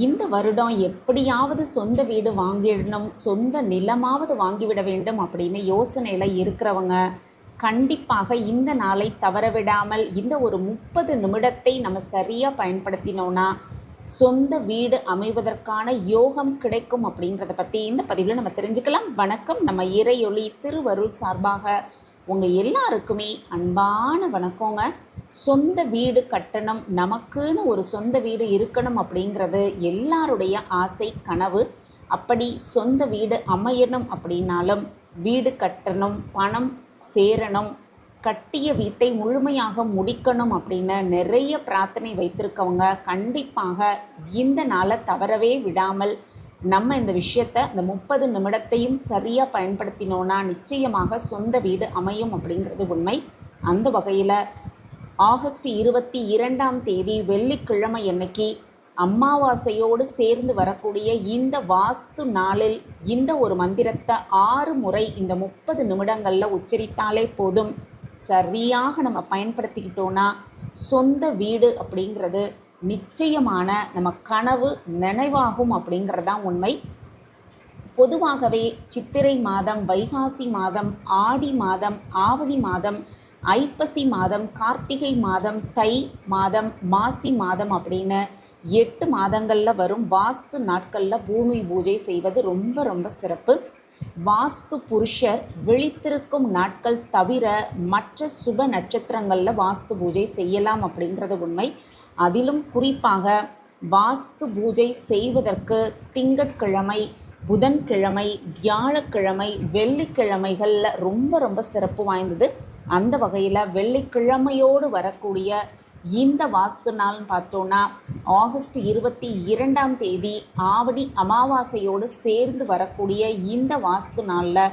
இந்த வருடம் எப்படியாவது சொந்த வீடு வாங்கிடணும் சொந்த நிலமாவது வாங்கிவிட வேண்டும் அப்படின்னு யோசனையில் இருக்கிறவங்க கண்டிப்பாக இந்த நாளை தவற விடாமல் இந்த ஒரு முப்பது நிமிடத்தை நம்ம சரியாக பயன்படுத்தினோன்னா சொந்த வீடு அமைவதற்கான யோகம் கிடைக்கும் அப்படிங்கிறத பற்றி இந்த பதிவில் நம்ம தெரிஞ்சுக்கலாம். வணக்கம். நம்ம இறையொளி திருவருள் சார்பாக உங்கள் எல்லாருக்குமே அன்பான வணக்கங்க. சொந்த வீடு கட்டணம் நமக்குன்னு ஒரு சொந்த வீடு இருக்கணும் அப்படிங்கிறது எல்லாருடைய ஆசை கனவு. அப்படி சொந்த வீடு அமையணும் அப்படின்னாலும் வீடு கட்டணும் பணம் சேரணும் கட்டிய வீட்டை முழுமையாக முடிக்கணும் அப்படின்னு நிறைய பிரார்த்தனை வைத்திருக்கவங்க கண்டிப்பாக இந்த நாளை தவறவே விடாமல் நம்ம இந்த விஷயத்தை இந்த முப்பது நிமிடத்தையும் சரியாக பயன்படுத்தினோன்னா நிச்சயமாக சொந்த வீடு அமையும் அப்படிங்கிறது உண்மை. அந்த வகையில் ஆகஸ்ட் இருபத்தி இரண்டாம் தேதி வெள்ளிக்கிழமை அன்னைக்கு அமாவாசையோடு சேர்ந்து வரக்கூடிய இந்த வாஸ்து நாளில் இந்த ஒரு மந்திரத்தை ஆறு முறை இந்த முப்பது நிமிடங்களில் உச்சரித்தாலே போதும். சரியாக நம்ம பயன்படுத்திக்கிட்டோன்னா சொந்த வீடு அப்படிங்கிறது நிச்சயமான நம்ம கனவு நினைவாகும் அப்படிங்கிறது தான் உண்மை. பொதுவாகவே சித்திரை மாதம் வைகாசி மாதம் ஆடி மாதம் ஆவணி மாதம் ஐப்பசி மாதம் கார்த்திகை மாதம் தை மாதம் மாசி மாதம் அப்படின்னு எட்டு மாதங்களில் வரும். வாஸ்து நாட்களில் பூமி பூஜை செய்வது ரொம்ப ரொம்ப சிறப்பு. வாஸ்து புருஷர் விழித்திருக்கும் நாட்கள் தவிர மற்ற சுப நட்சத்திரங்களில் வாஸ்து பூஜை செய்யலாம் அப்படிங்கிறது உண்மை. அதிலும் குறிப்பாக வாஸ்து பூஜை செய்வதற்கு திங்கட்கிழமை புதன்கிழமை வியாழக்கிழமை வெள்ளிக்கிழமைகளில் ரொம்ப ரொம்ப சிறப்பு வாய்ந்தது. அந்த வகையில் வெள்ளிக்கிழமையோடு வரக்கூடிய இந்த வாஸ்து நாள்னு பார்த்தோன்னா ஆகஸ்ட் இருபத்தி இரண்டாம் தேதி ஆவடி அமாவாசையோடு சேர்ந்து வரக்கூடிய இந்த வாஸ்து நாளில்